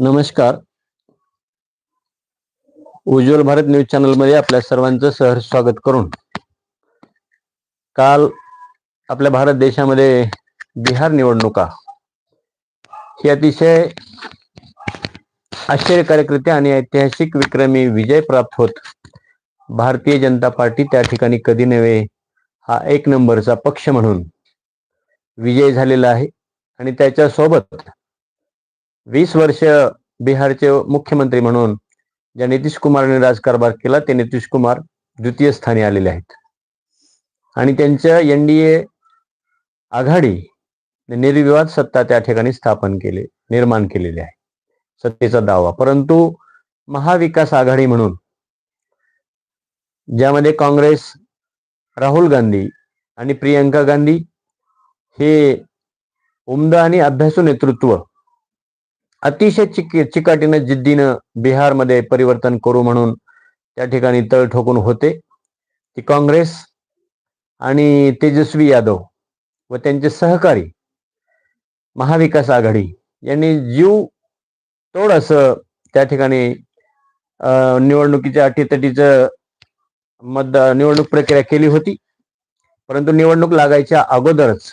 नमस्कार. उज्ज्वल भारत न्यूज चॅनलमध्ये आपल्या सर्वांचं सहर्ष स्वागत करून काल आपल्या भारत देशामध्ये बिहार निवडणुका. ही अतिशय आश्चर्यकारकरित्या आणि ऐतिहासिक विक्रमी विजय प्राप्त होत. भारतीय जनता पार्टी त्या ठिकाणी कधी नव्हे हा एक नंबरचा पक्ष म्हणून विजय झालेला आहे आणि त्याच्यासोबत वीस वर्ष बिहारचे मुख्यमंत्री म्हणून ज्या नितीश कुमारने राजकारभार केला ते नितीश कुमार द्वितीय स्थानी आलेले आहेत. आणि त्यांच्या एनडीए आघाडी निर्विवाद सत्ता त्या ठिकाणी स्थापन केले निर्माण केलेली आहे. सत्तेचा दावा. परंतु महाविकास आघाडी म्हणून ज्यामध्ये काँग्रेस राहुल गांधी आणि प्रियंका गांधी हे उमदा आणि अभ्यासू नेतृत्व अतिशय चिक चिकाटीनं जिद्दीनं बिहारमध्ये परिवर्तन करू म्हणून त्या ठिकाणी तळ ठोकून होते. ती काँग्रेस आणि तेजस्वी यादव व त्यांचे सहकारी महाविकास आघाडी यांनी जीव तोड असं त्या ठिकाणी निवडणुकीच्या अटीतटीचं मतदान निवडणूक प्रक्रिया केली होती. परंतु निवडणूक लागायच्या अगोदरच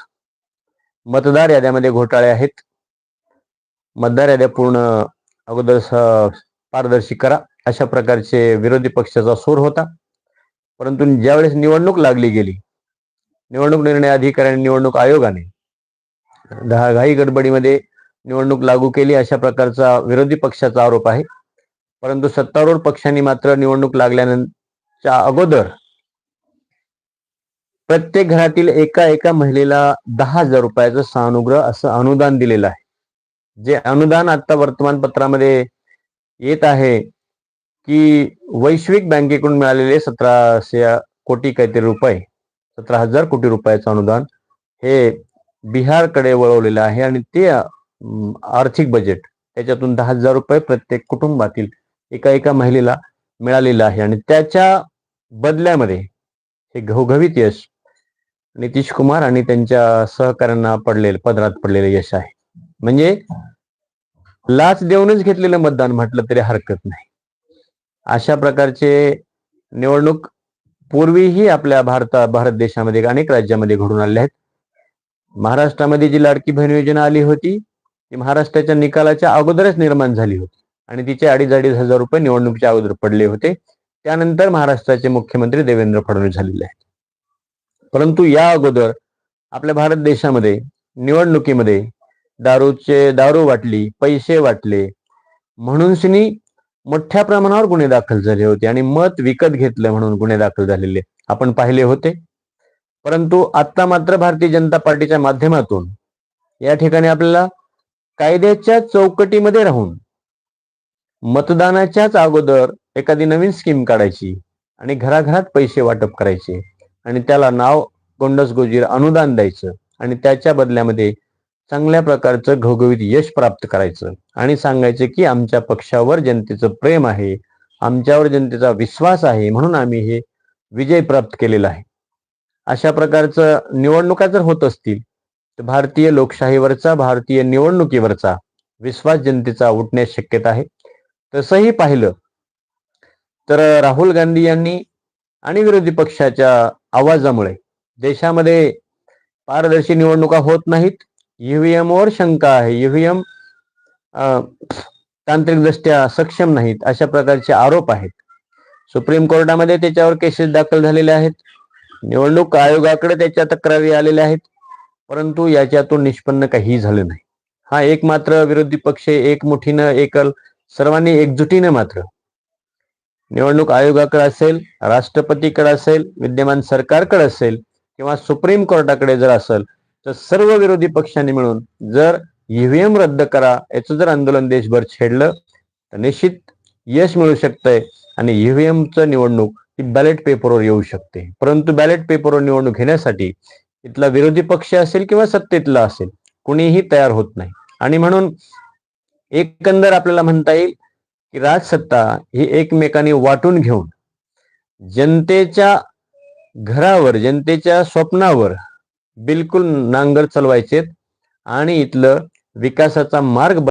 मतदार याद्यामध्ये घोटाळे आहेत. मतदार याद्या पूर्ण अगोदर पारदर्शी करा. अशा प्रकारचे विरोधी पक्षाचा सूर होता. परंतु ज्यावेळेस निवडणूक लागली गेली निवडणूक निर्णय अधिकाऱ्यांनी निवडणूक आयोगाने दहा घाई गडबडीमध्ये निवडणूक लागू केली अशा प्रकारचा विरोधी पक्षाचा आरोप आहे. परंतु सत्तारूढ पक्षांनी मात्र निवडणूक लागल्यानंतरच्या अगोदर प्रत्येक घरातील एका एका महिलेला दहा हजार रुपयाचं सहानुग्रह असं अनुदान दिलेलं आहे. जे अनुदान आता वर्तमानपत्रामध्ये येत आहे की वैश्विक बँकेकडून मिळालेले सतराशे कोटी काहीतरी रुपये सतरा हजार कोटी रुपयाचं अनुदान हे बिहारकडे वळवलेलं आहे आणि ते आर्थिक बजेट त्याच्यातून दहा हजार रुपये प्रत्येक कुटुंबातील एका एका महिलेला मिळालेलं आहे. आणि त्याच्या बदल्यामध्ये हे घवघवीत यश नितीश कुमार आणि त्यांच्या सहकाऱ्यांना पडलेलं पदरात पडलेलं यश आहे. म्हणजे लाच देऊनच घेतलेलं मतदान म्हटलं तरी हरकत नाही. अशा प्रकारचे निवडणूक पूर्वीही आपल्या भारता भारत देशामध्ये अनेक राज्यामध्ये घडून आले आहेत. महाराष्ट्रामध्ये जी लाडकी बहीण योजना आली होती ती महाराष्ट्राच्या निकालाच्या अगोदरच निर्माण झाली होती आणि तिचे अडीच अडीच हजार रुपये निवडणुकीच्या अगोदर पडले होते. त्यानंतर महाराष्ट्राचे मुख्यमंत्री देवेंद्र फडणवीस झालेले आहेत. परंतु या अगोदर आपल्या भारत देशामध्ये निवडणुकीमध्ये दारूचे दारू वाटली पैसे वाटले. म्हणून मोठ्या प्रमाणावर गुन्हे दाखल झाले होते आणि मत विकत घेतलं म्हणून गुन्हे दाखल झालेले आपण पाहिले होते. परंतु आता मात्र भारतीय जनता पार्टीच्या माध्यमातून या ठिकाणी आपल्याला कायद्याच्या चौकटीमध्ये राहून मतदानाच्याच अगोदर एखादी नवीन स्कीम काढायची आणि घराघरात पैसे वाटप करायचे आणि त्याला नाव गोंडस गोजीर अनुदान द्यायचं आणि त्याच्या बदल्यामध्ये चांगल्या प्रकारचं घवघवीत यश प्राप्त करायचं आणि सांगायचं की आमच्या पक्षावर जनतेचं प्रेम आहे आमच्यावर जनतेचा विश्वास आहे म्हणून आम्ही हे विजय प्राप्त केलेला आहे. अशा प्रकारचं निवडणुका जर होत असतील तर भारतीय लोकशाहीवरचा भारतीय निवडणुकीवरचा विश्वास जनतेचा उठण्यास शक्यता आहे. तसंही पाहिलं तर राहुल गांधी यांनी आणि विरोधी पक्षाच्या आवाजामुळे देशामध्ये पारदर्शी निवडणुका होत नाहीत. ईव्हीएम वर शंका आहे. ईव्हीएम तांत्रिकदृष्ट्या सक्षम नाहीत अशा प्रकारचे आरोप आहेत. सुप्रीम कोर्टामध्ये त्याच्यावर केसेस दाखल झालेले आहेत. निवडणूक आयोगाकडे त्याच्या तक्रारी आलेल्या आहेत. परंतु याच्यातून निष्पन्न काही झालं नाही. हा एक मात्र विरोधी पक्ष एक मुठीनं एकल सर्वांनी एकजुटीनं मात्र. निवडणूक आयोगाकडे असेल राष्ट्रपतीकडे असेल विद्यमान सरकारकडे असेल किंवा सुप्रीम कोर्टाकडे जर असेल तर सर्व विरोधी पक्षांनी मिळून जर ईव्हीएम रद्द करा याचं जर आंदोलन देशभर छेडलं तर निश्चित यश मिळू शकतंय आणि ईव्हीएमचं निवडणूक ही बॅलेट पेपरवर येऊ शकते. परंतु बॅलेट पेपरवर निवडणूक घेण्यासाठी इथला विरोधी पक्ष असेल किंवा सत्तेतला असेल कुणीही तयार होत नाही. आणि म्हणून एकंदर आपल्याला म्हणता येईल की राजसत्ता ही एकमेकांनी वाटून घेऊन जनतेच्या घरावर जनतेच्या स्वप्नावर बिलकुल नांगर चालवायचेत आणि इथलं विकासाचा मार्ग